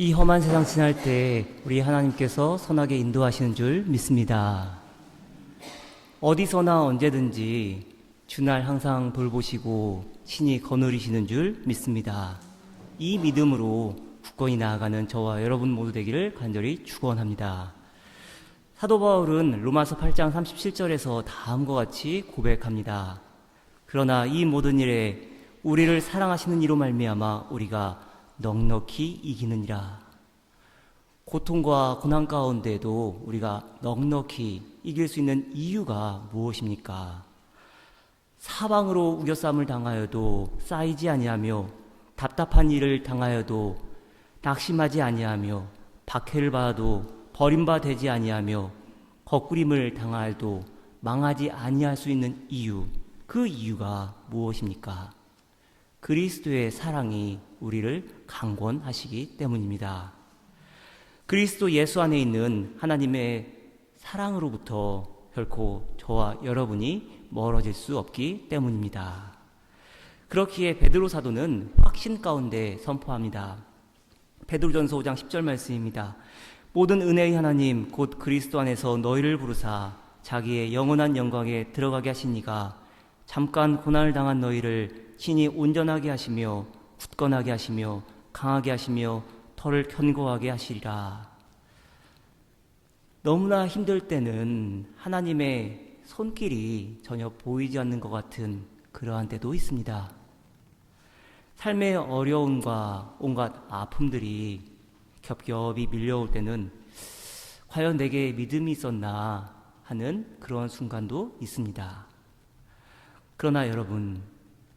이 험한 세상 지날 때 우리 하나님께서 선하게 인도하시는 줄 믿습니다. 어디서나 언제든지 주날 항상 돌보시고 신이 거느리시는 줄 믿습니다. 이 믿음으로 굳건히 나아가는 저와 여러분 모두 되기를 간절히 축원합니다. 사도 바울은 로마서 8장 37절에서 다음과 같이 고백합니다. 그러나 이 모든 일에 우리를 사랑하시는 이로 말미암아 우리가 넉넉히 이기느니라. 고통과 고난 가운데도 우리가 넉넉히 이길 수 있는 이유가 무엇입니까? 사방으로 우겨쌈을 당하여도 쌓이지 아니하며 답답한 일을 당하여도 낙심하지 아니하며 박해를 받아도 버림바 되지 아니하며 거꾸림을 당하여도 망하지 아니할 수 있는 이유 그 이유가 무엇입니까? 그리스도의 사랑이 우리를 강권하시기 때문입니다. 그리스도 예수 안에 있는 하나님의 사랑으로부터 결코 저와 여러분이 멀어질 수 없기 때문입니다. 그렇기에 베드로 사도는 확신 가운데 선포합니다. 베드로전서 5장 10절 말씀입니다. 모든 은혜의 하나님 곧 그리스도 안에서 너희를 부르사 자기의 영원한 영광에 들어가게 하시니가 잠깐 고난을 당한 너희를 친히 온전하게 하시며 굳건하게 하시며 강하게 하시며 털을 견고하게 하시리라. 너무나 힘들 때는 하나님의 손길이 전혀 보이지 않는 것 같은 그러한 때도 있습니다. 삶의 어려움과 온갖 아픔들이 겹겹이 밀려올 때는 과연 내게 믿음이 있었나 하는 그런 순간도 있습니다. 그러나 여러분,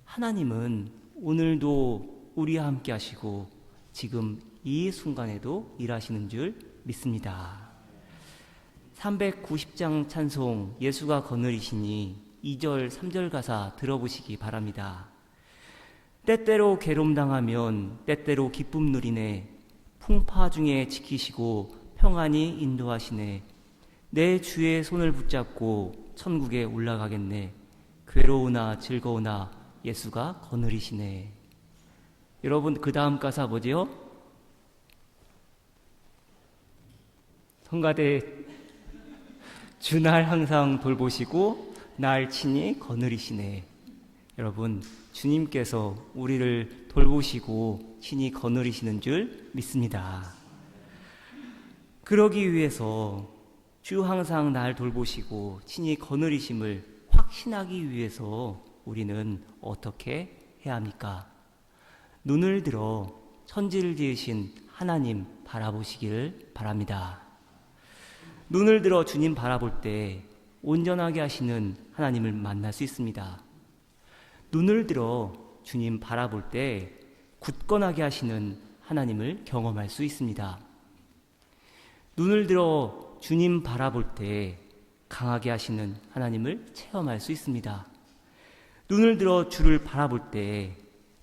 하나님은 오늘도 우리와 함께 하시고 지금 이 순간에도 일하시는 줄 믿습니다. 390장 찬송 예수가 거느리시니 2절, 3절 가사 들어보시기 바랍니다. 때때로 괴롬당하면 때때로 기쁨 누리네 풍파 중에 지키시고 평안히 인도하시네 내 주의 손을 붙잡고 천국에 올라가겠네 괴로우나 즐거우나 예수가 거느리시네 여러분 그 다음 가사 뭐지요? 성가대 주날 항상 돌보시고 날 친히 거느리시네 여러분 주님께서 우리를 돌보시고 친히 거느리시는 줄 믿습니다. 그러기 위해서 주 항상 날 돌보시고 친히 거느리심을 확신하기 위해서 우리는 어떻게 해야 합니까? 눈을 들어 천지를 지으신 하나님 바라보시기를 바랍니다. 눈을 들어 주님 바라볼 때 온전하게 하시는 하나님을 만날 수 있습니다. 눈을 들어 주님 바라볼 때 굳건하게 하시는 하나님을 경험할 수 있습니다. 눈을 들어 주님 바라볼 때 강하게 하시는 하나님을 체험할 수 있습니다. 눈을 들어 주를 바라볼 때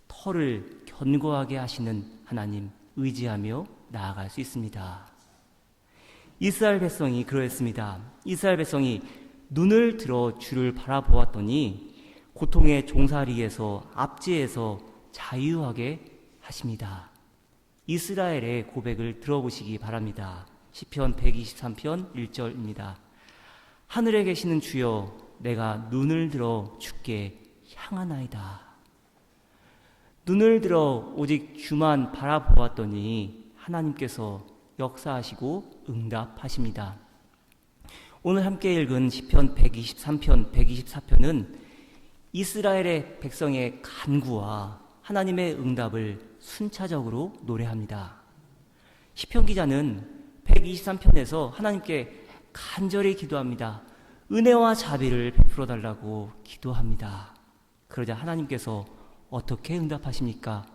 털을 견고하게 하시는 하나님 의지하며 나아갈 수 있습니다. 이스라엘 백성이 그러했습니다. 이스라엘 백성이 눈을 들어 주를 바라보았더니 고통의 종살이에서 압제에서 자유하게 하십니다. 이스라엘의 고백을 들어보시기 바랍니다. 시편 123편 1절입니다. 하늘에 계시는 주여 내가 눈을 들어 주께 향하나이다. 눈을 들어 오직 주만 바라보았더니 하나님께서 역사하시고 응답하십니다. 오늘 함께 읽은 시편 123편, 124편은 이스라엘의 백성의 간구와 하나님의 응답을 순차적으로 노래합니다. 시편 기자는 123편에서 하나님께 간절히 기도합니다. 은혜와 자비를 베풀어 달라고 기도합니다. 그러자 하나님께서 어떻게 응답하십니까?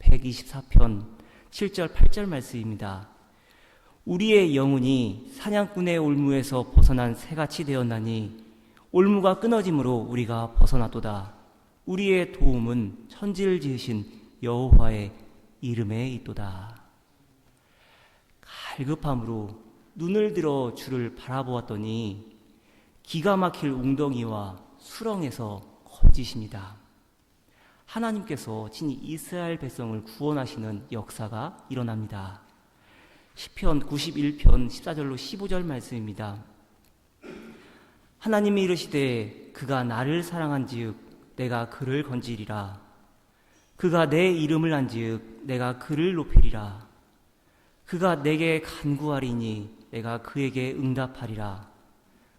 124편 7절 8절 말씀입니다. 우리의 영혼이 사냥꾼의 올무에서 벗어난 새같이 되었나니 올무가 끊어짐으로 우리가 벗어났도다. 우리의 도움은 천지를 지으신 여호와의 이름에 있도다. 갈급함으로 눈을 들어 주를 바라보았더니 기가 막힐 웅덩이와 수렁에서 건지십니다. 하나님께서 친히 이스라엘 백성을 구원하시는 역사가 일어납니다. 시편 91편 14절로 15절 말씀입니다. 하나님이 이르시되 그가 나를 사랑한지읍 내가 그를 건지리라 그가 내 이름을 안지읍 내가 그를 높이리라 그가 내게 간구하리니 내가 그에게 응답하리라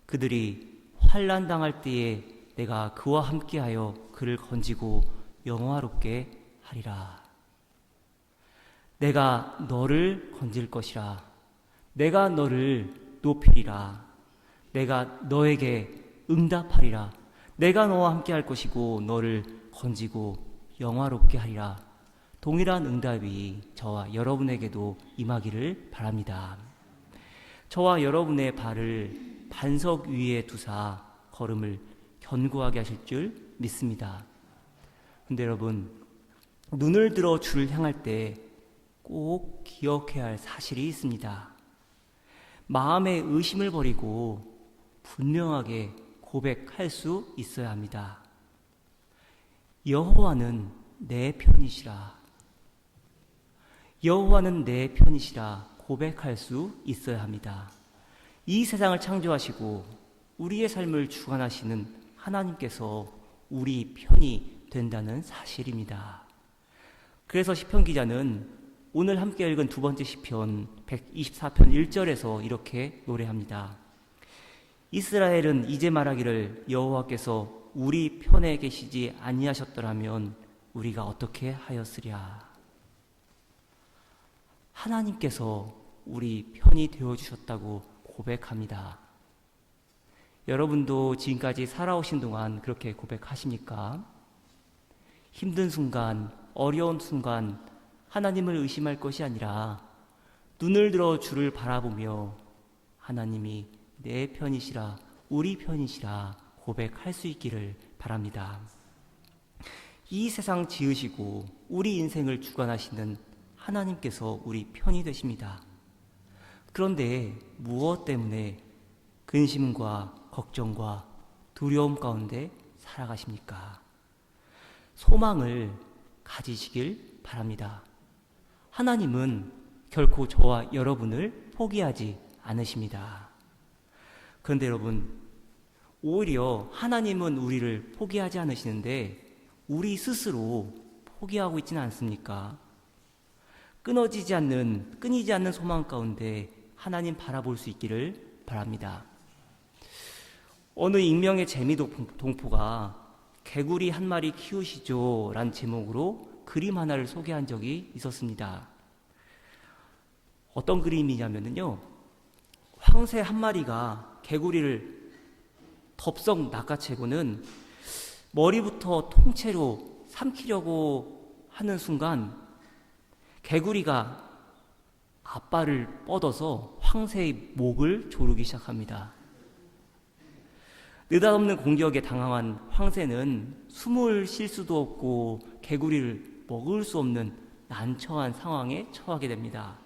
그들이 환난 당할 때에 내가 그와 함께하여 그를 건지고 영화롭게 하리라. 내가 너를 건질 것이라. 내가 너를 높이리라. 내가 너에게 응답하리라. 내가 너와 함께 할 것이고 너를 건지고 영화롭게 하리라. 동일한 응답이 저와 여러분에게도 임하기를 바랍니다. 저와 여러분의 발을 반석 위에 두사 걸음을 견고하게 하실 줄 믿습니다. 근데 여러분, 눈을 들어 주를 향할 때 꼭 기억해야 할 사실이 있습니다. 마음의 의심을 버리고 분명하게 고백할 수 있어야 합니다. 여호와는 내 편이시라. 여호와는 내 편이시라 고백할 수 있어야 합니다. 이 세상을 창조하시고 우리의 삶을 주관하시는 하나님께서 우리 편이 된다는 사실입니다. 그래서 시편 기자는 오늘 함께 읽은 두 번째 시편 124편 1절에서 이렇게 노래합니다. 이스라엘은 이제 말하기를 여호와께서 우리 편에 계시지 아니하셨더라면 우리가 어떻게 하였으랴. 하나님께서 우리 편이 되어 주셨다고 고백합니다. 여러분도 지금까지 살아오신 동안 그렇게 고백하십니까? 힘든 순간, 어려운 순간 하나님을 의심할 것이 아니라 눈을 들어 주를 바라보며 하나님이 내 편이시라, 우리 편이시라 고백할 수 있기를 바랍니다. 이 세상 지으시고 우리 인생을 주관하시는 하나님께서 우리 편이 되십니다. 그런데 무엇 때문에 근심과 걱정과 두려움 가운데 살아가십니까? 소망을 가지시길 바랍니다. 하나님은 결코 저와 여러분을 포기하지 않으십니다. 그런데 여러분, 오히려 하나님은 우리를 포기하지 않으시는데 우리 스스로 포기하고 있지는 않습니까? 끊어지지 않는, 끊이지 않는 소망 가운데 하나님 바라볼 수 있기를 바랍니다. 어느 익명의 재미 동포가 개구리 한 마리 키우시죠 란 제목으로 그림 하나를 소개한 적이 있었습니다. 어떤 그림이냐면요. 황새 한 마리가 개구리를 덥석 낚아채고는 머리부터 통째로 삼키려고 하는 순간 개구리가 앞발을 뻗어서 황새의 목을 조르기 시작합니다. 느닷없는 공격에 당황한 황새는 숨을 쉴 수도 없고 개구리를 먹을 수 없는 난처한 상황에 처하게 됩니다.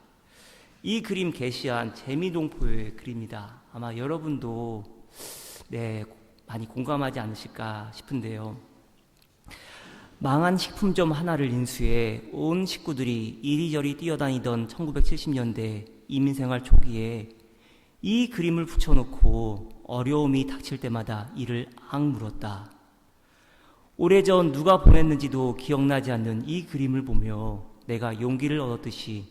이 그림 게시한 재미동포의 그림이다. 아마 여러분도 네, 많이 공감하지 않으실까 싶은데요. 망한 식품점 하나를 인수해 온 식구들이 이리저리 뛰어다니던 1970년대 이민생활 초기에 이 그림을 붙여놓고 어려움이 닥칠 때마다 이를 악물었다. 오래전 누가 보냈는지도 기억나지 않는 이 그림을 보며 내가 용기를 얻었듯이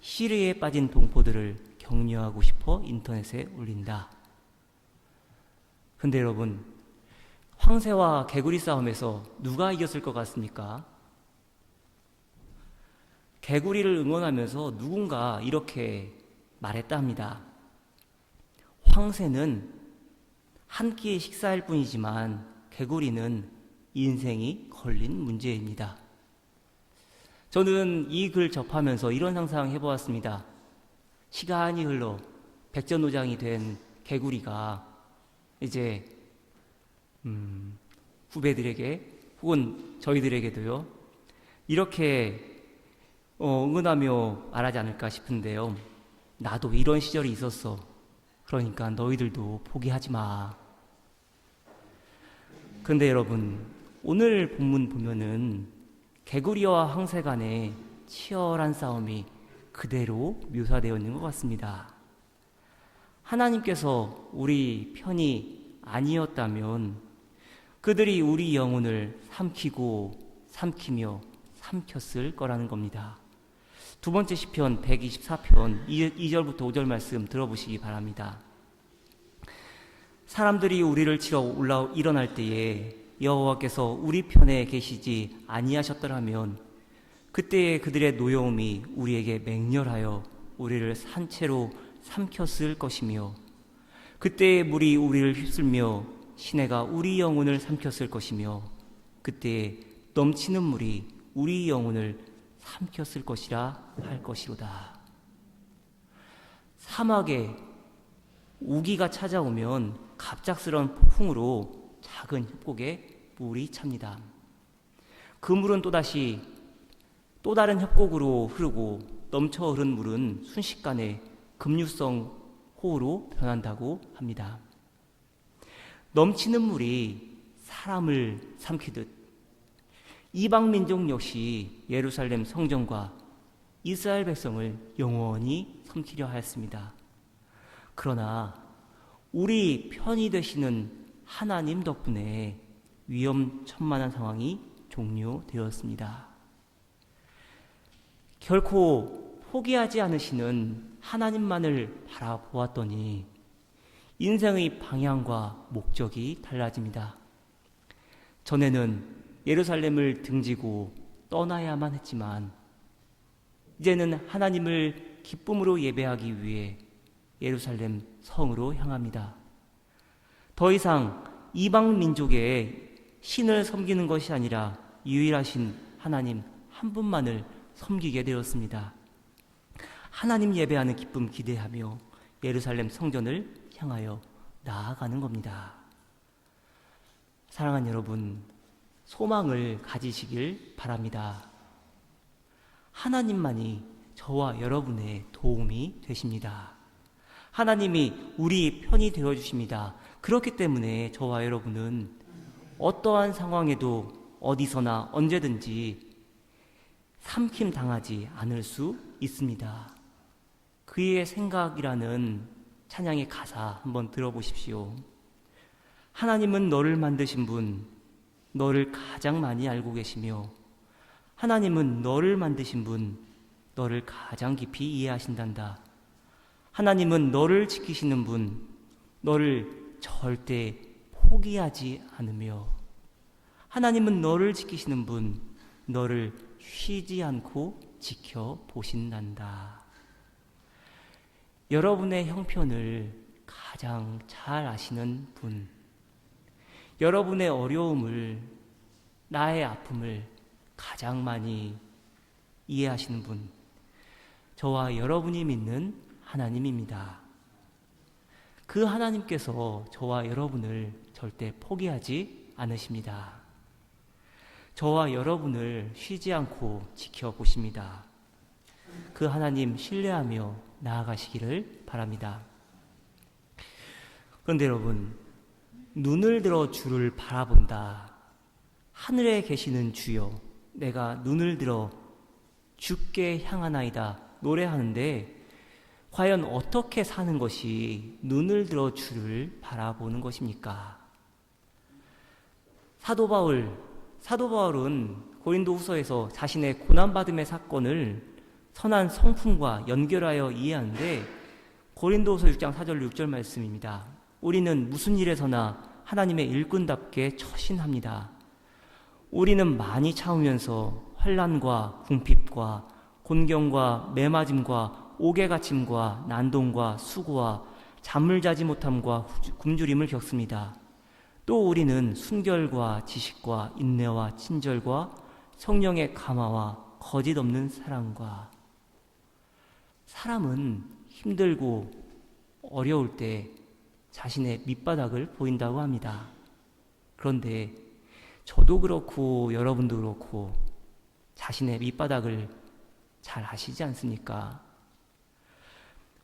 시리에 빠진 동포들을 격려하고 싶어 인터넷에 올린다. 근데 여러분, 황새와 개구리 싸움에서 누가 이겼을 것 같습니까? 개구리를 응원하면서 누군가 이렇게 말했다 합니다. 황새는 한 끼의 식사일 뿐이지만 개구리는 인생이 걸린 문제입니다. 저는 이 글 접하면서 이런 상상 해보았습니다. 시간이 흘러 백전노장이 된 개구리가 이제 음, 후배들에게 혹은 저희들에게도요 이렇게 어, 응원하며 말하지 않을까 싶은데요. 나도 이런 시절이 있었어. 그러니까 너희들도 포기하지 마. 근데 여러분, 오늘 본문 보면은 개구리와 황새 간의 치열한 싸움이 그대로 묘사되어 있는 것 같습니다. 하나님께서 우리 편이 아니었다면 그들이 우리 영혼을 삼키고 삼키며 삼켰을 거라는 겁니다. 두 번째 시편 124편 2절부터 5절 말씀 들어보시기 바랍니다. 사람들이 우리를 치러 올라 일어날 때에 여호와께서 우리 편에 계시지 아니하셨더라면 그때에 그들의 노여움이 우리에게 맹렬하여 우리를 산채로 삼켰을 것이며 그때에 물이 우리를 휩쓸며 시내가 우리 영혼을 삼켰을 것이며 그때에 넘치는 물이 우리 영혼을 삼켰을 것이라 할 것이로다. 사막에 우기가 찾아오면 갑작스러운 폭풍으로 작은 협곡에 물이 찹니다. 그 물은 또다시 또 다른 협곡으로 흐르고 넘쳐 흐른 물은 순식간에 급류성 호우로 변한다고 합니다. 넘치는 물이 사람을 삼키듯 이방 민족 역시 예루살렘 성전과 이스라엘 백성을 영원히 삼키려 하였습니다. 그러나 우리 편이 되시는 하나님 덕분에 위험천만한 상황이 종료되었습니다. 결코 포기하지 않으시는 하나님만을 바라보았더니 인생의 방향과 목적이 달라집니다. 전에는 예루살렘을 등지고 떠나야만 했지만 이제는 하나님을 기쁨으로 예배하기 위해 예루살렘 성으로 향합니다. 더 이상 이방 민족의 신을 섬기는 것이 아니라 유일하신 하나님 한 분만을 섬기게 되었습니다. 하나님 예배하는 기쁨 기대하며 예루살렘 성전을 향하여 나아가는 겁니다. 사랑하는 여러분, 소망을 가지시길 바랍니다. 하나님만이 저와 여러분의 도움이 되십니다. 하나님이 우리 편이 되어 주십니다. 그렇기 때문에 저와 여러분은 어떠한 상황에도 어디서나 언제든지 삼킴 당하지 않을 수 있습니다. 그의 생각이라는 찬양의 가사 한번 들어보십시오. 하나님은 너를 만드신 분, 너를 가장 많이 알고 계시며, 하나님은 너를 만드신 분, 너를 가장 깊이 이해하신단다. 하나님은 너를 지키시는 분, 너를 절대 포기하지 않으며, 하나님은 너를 지키시는 분, 너를 쉬지 않고 지켜보신단다. 여러분의 형편을 가장 잘 아시는 분, 여러분의 어려움을, 나의 아픔을 가장 많이 이해하시는 분, 저와 여러분이 믿는 하나님입니다. 그 하나님께서 저와 여러분을 절대 포기하지 않으십니다. 저와 여러분을 쉬지 않고 지켜보십니다. 그 하나님 신뢰하며 나아가시기를 바랍니다. 그런데 여러분, 눈을 들어 주를 바라본다. 하늘에 계시는 주여, 내가 눈을 들어 주께 향하나이다. 노래하는데, 과연 어떻게 사는 것이 눈을 들어 주를 바라보는 것입니까? 사도 바울, 사도 바울은 고린도 후서에서 자신의 고난받음의 사건을 선한 성품과 연결하여 이해하는데 고린도서 6장 4절 6절 말씀입니다. 우리는 무슨 일에서나 하나님의 일꾼답게 처신합니다. 우리는 많이 참으면서 환란과 궁핍과 곤경과 매맞음과 옥에갇힘과 난동과 수고와 잠을 자지 못함과 굶주림을 겪습니다. 또 우리는 순결과 지식과 인내와 친절과 성령의 감화와 거짓 없는 사랑과 사람은 힘들고 어려울 때 자신의 밑바닥을 보인다고 합니다. 그런데 저도 그렇고 여러분도 그렇고 자신의 밑바닥을 잘 아시지 않습니까?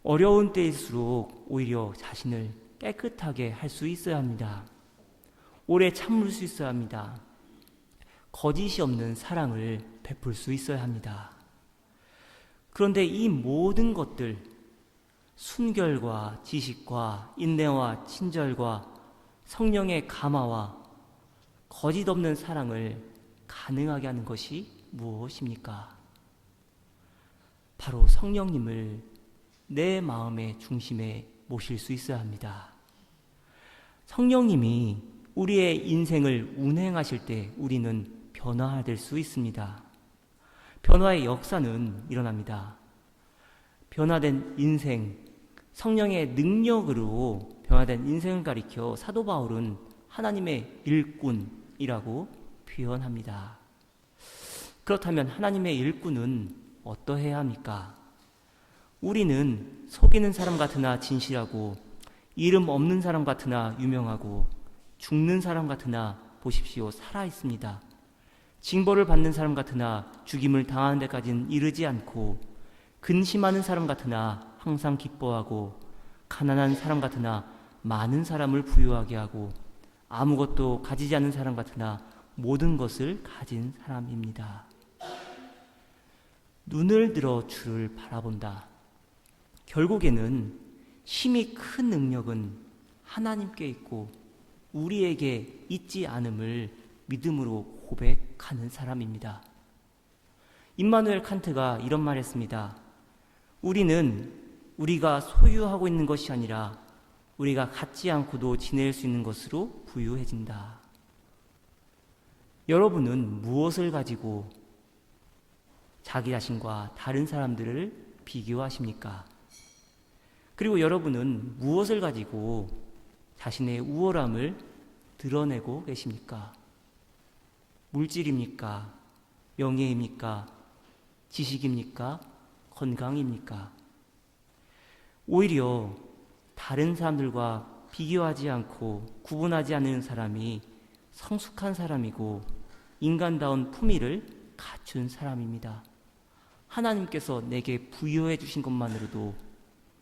어려운 때일수록 오히려 자신을 깨끗하게 할 수 있어야 합니다. 오래 참을 수 있어야 합니다. 거짓이 없는 사랑을 베풀 수 있어야 합니다. 그런데 이 모든 것들, 순결과 지식과 인내와 친절과 성령의 감화와 거짓 없는 사랑을 가능하게 하는 것이 무엇입니까? 바로 성령님을 내 마음의 중심에 모실 수 있어야 합니다. 성령님이 우리의 인생을 운행하실 때 우리는 변화될 수 있습니다. 변화의 역사는 일어납니다. 변화된 인생, 성령의 능력으로 변화된 인생을 가리켜 사도 바울은 하나님의 일꾼이라고 표현합니다. 그렇다면 하나님의 일꾼은 어떠해야 합니까? 우리는 속이는 사람 같으나 진실하고 이름 없는 사람 같으나 유명하고 죽는 사람 같으나 보십시오 살아 있습니다. 징벌을 받는 사람 같으나 죽임을 당하는 데까지는 이르지 않고 근심하는 사람 같으나 항상 기뻐하고 가난한 사람 같으나 많은 사람을 부유하게 하고 아무것도 가지지 않은 사람 같으나 모든 것을 가진 사람입니다. 눈을 들어 주를 바라본다. 결국에는 힘이 큰 능력은 하나님께 있고 우리에게 있지 않음을 믿음으로 고백하는 사람입니다. 임마누엘 칸트가 이런 말 했습니다. 우리는 우리가 소유하고 있는 것이 아니라 우리가 갖지 않고도 지낼 수 있는 것으로 부유해진다. 여러분은 무엇을 가지고 자기 자신과 다른 사람들을 비교하십니까? 그리고 여러분은 무엇을 가지고 자신의 우월함을 드러내고 계십니까? 물질입니까? 명예입니까? 지식입니까? 건강입니까? 오히려 다른 사람들과 비교하지 않고 구분하지 않는 사람이 성숙한 사람이고 인간다운 품위를 갖춘 사람입니다. 하나님께서 내게 부여해 주신 것만으로도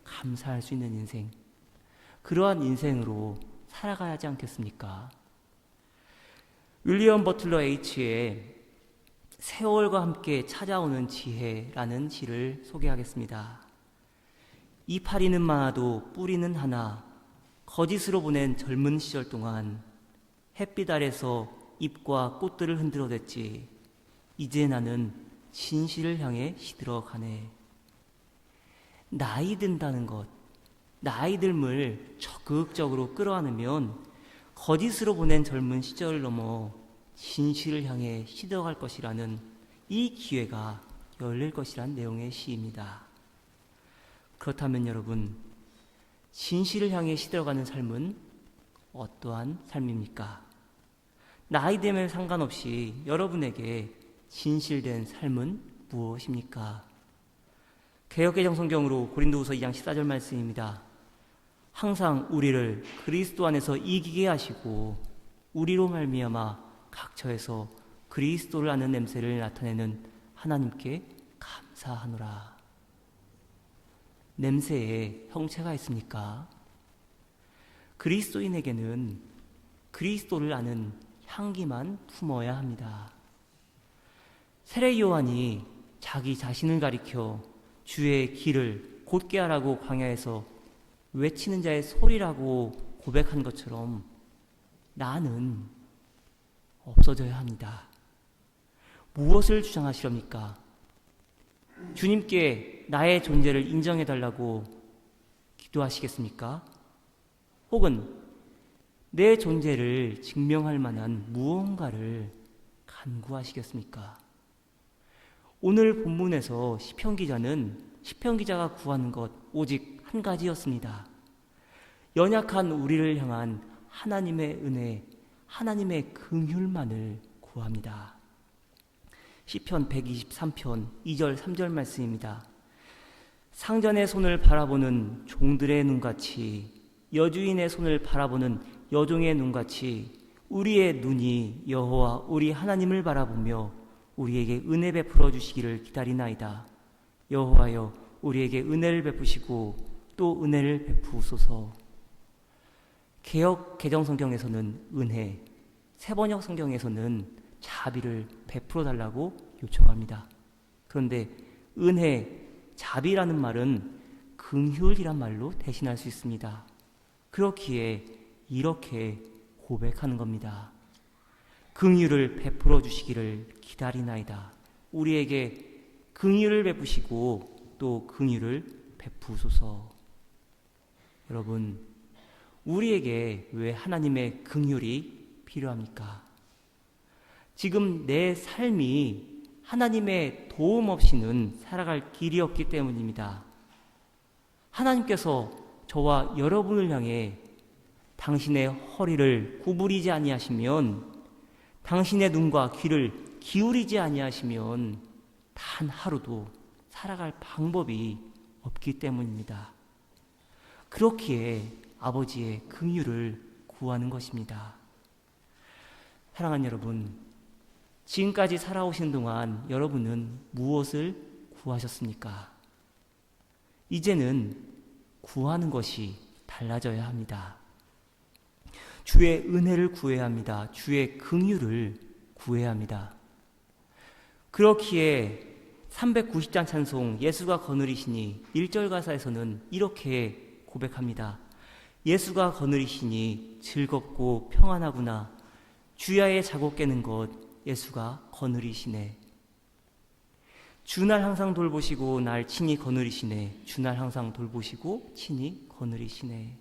감사할 수 있는 인생, 그러한 인생으로 살아가야 하지 않겠습니까? 윌리엄 버틀러 H의 세월과 함께 찾아오는 지혜라는 시를 소개하겠습니다. 이파리는 많아도 뿌리는 하나, 거짓으로 보낸 젊은 시절 동안 햇빛 아래서 잎과 꽃들을 흔들어댔지. 이제 나는 진실을 향해 시들어 가네. 나이 든다는 것, 나이 듦을 적극적으로 끌어안으면 거짓으로 보낸 젊은 시절을 넘어 진실을 향해 시들어갈 것이라는 이 기회가 열릴 것이란 내용의 시입니다. 그렇다면 여러분, 진실을 향해 시들어가는 삶은 어떠한 삶입니까? 나이됨에 상관없이 여러분에게 진실된 삶은 무엇입니까? 개혁개정 성경으로 고린도후서 2장 14절 말씀입니다. 항상 우리를 그리스도 안에서 이기게 하시고 우리로 말미암아 각처에서 그리스도를 아는 냄새를 나타내는 하나님께 감사하노라. 냄새에 형체가 있습니까? 그리스도인에게는 그리스도를 아는 향기만 품어야 합니다. 세례 요한이 자기 자신을 가리켜 주의 길을 곧게 하라고 광야에서 외치는 자의 소리라고 고백한 것처럼 나는 없어져야 합니다. 무엇을 주장하시렵니까? 주님께 나의 존재를 인정해 달라고 기도하시겠습니까? 혹은 내 존재를 증명할 만한 무언가를 간구하시겠습니까? 오늘 본문에서 시편 기자는 시편 기자가 구하는 것 오직 한 가지였습니다. 연약한 우리를 향한 하나님의 은혜, 하나님의 긍휼만을 구합니다. 시편 123편 2절 3절 말씀입니다. 상전의 손을 바라보는 종들의 눈같이 여주인의 손을 바라보는 여종의 눈같이 우리의 눈이 여호와 우리 하나님을 바라보며 우리에게 은혜 베풀어 주시기를 기다리나이다. 여호와여 우리에게 은혜를 베푸시고 또 은혜를 베푸소서. 개혁 개정 성경에서는 은혜, 세번역 성경에서는 자비를 베풀어 달라고 요청합니다. 그런데 은혜, 자비라는 말은 긍휼이란 말로 대신할 수 있습니다. 그렇기에 이렇게 고백하는 겁니다. 긍휼을 베풀어 주시기를 기다리나이다. 우리에게 긍휼을 베푸시고 또 긍휼을 베푸소서. 여러분, 우리에게 왜 하나님의 긍휼이 필요합니까? 지금 내 삶이 하나님의 도움 없이는 살아갈 길이 없기 때문입니다. 하나님께서 저와 여러분을 향해 당신의 허리를 구부리지 아니하시면 당신의 눈과 귀를 기울이지 아니하시면 단 하루도 살아갈 방법이 없기 때문입니다. 그렇기에 아버지의 긍휼을 구하는 것입니다. 사랑하는 여러분, 지금까지 살아오신 동안 여러분은 무엇을 구하셨습니까? 이제는 구하는 것이 달라져야 합니다. 주의 은혜를 구해야 합니다. 주의 긍휼을 구해야 합니다. 그렇기에 390장 찬송 예수가 거느리시니 1절 가사에서는 이렇게 고백합니다. 예수가 거느리시니 즐겁고 평안하구나. 주야의 자고 깨는 것 예수가 거느리시네. 주날 항상 돌보시고 날 친히 거느리시네. 주날 항상 돌보시고 친히 거느리시네.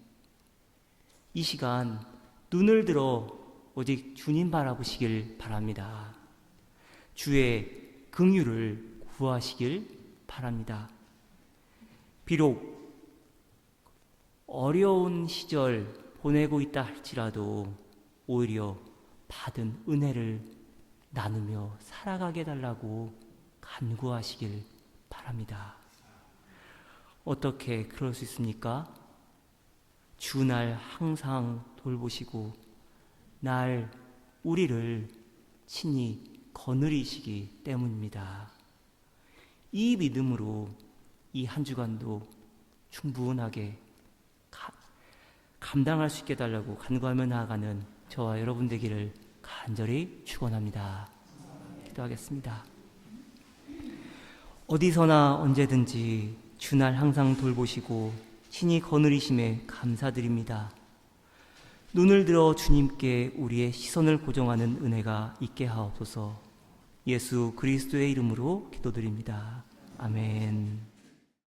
이 시간 눈을 들어 오직 주님 바라보시길 바랍니다. 주의 긍휼을 구하시길 바랍니다. 비록 어려운 시절 보내고 있다 할지라도 오히려 받은 은혜를 나누며 살아가게 달라고 간구하시길 바랍니다. 어떻게 그럴 수 있습니까? 주날 항상 돌보시고 날 우리를 친히 거느리시기 때문입니다. 이 믿음으로 이 한 주간도 충분하게 가, 감당할 수 있게 달라고 간구하며 나아가는 저와 여러분 되기를 간절히 축원합니다. 기도하겠습니다. 어디서나 언제든지 주날 항상 돌보시고 친히 거느리심에 감사드립니다. 눈을 들어 주님께 우리의 시선을 고정하는 은혜가 있게 하옵소서. 예수 그리스도의 이름으로 기도드립니다. 아멘.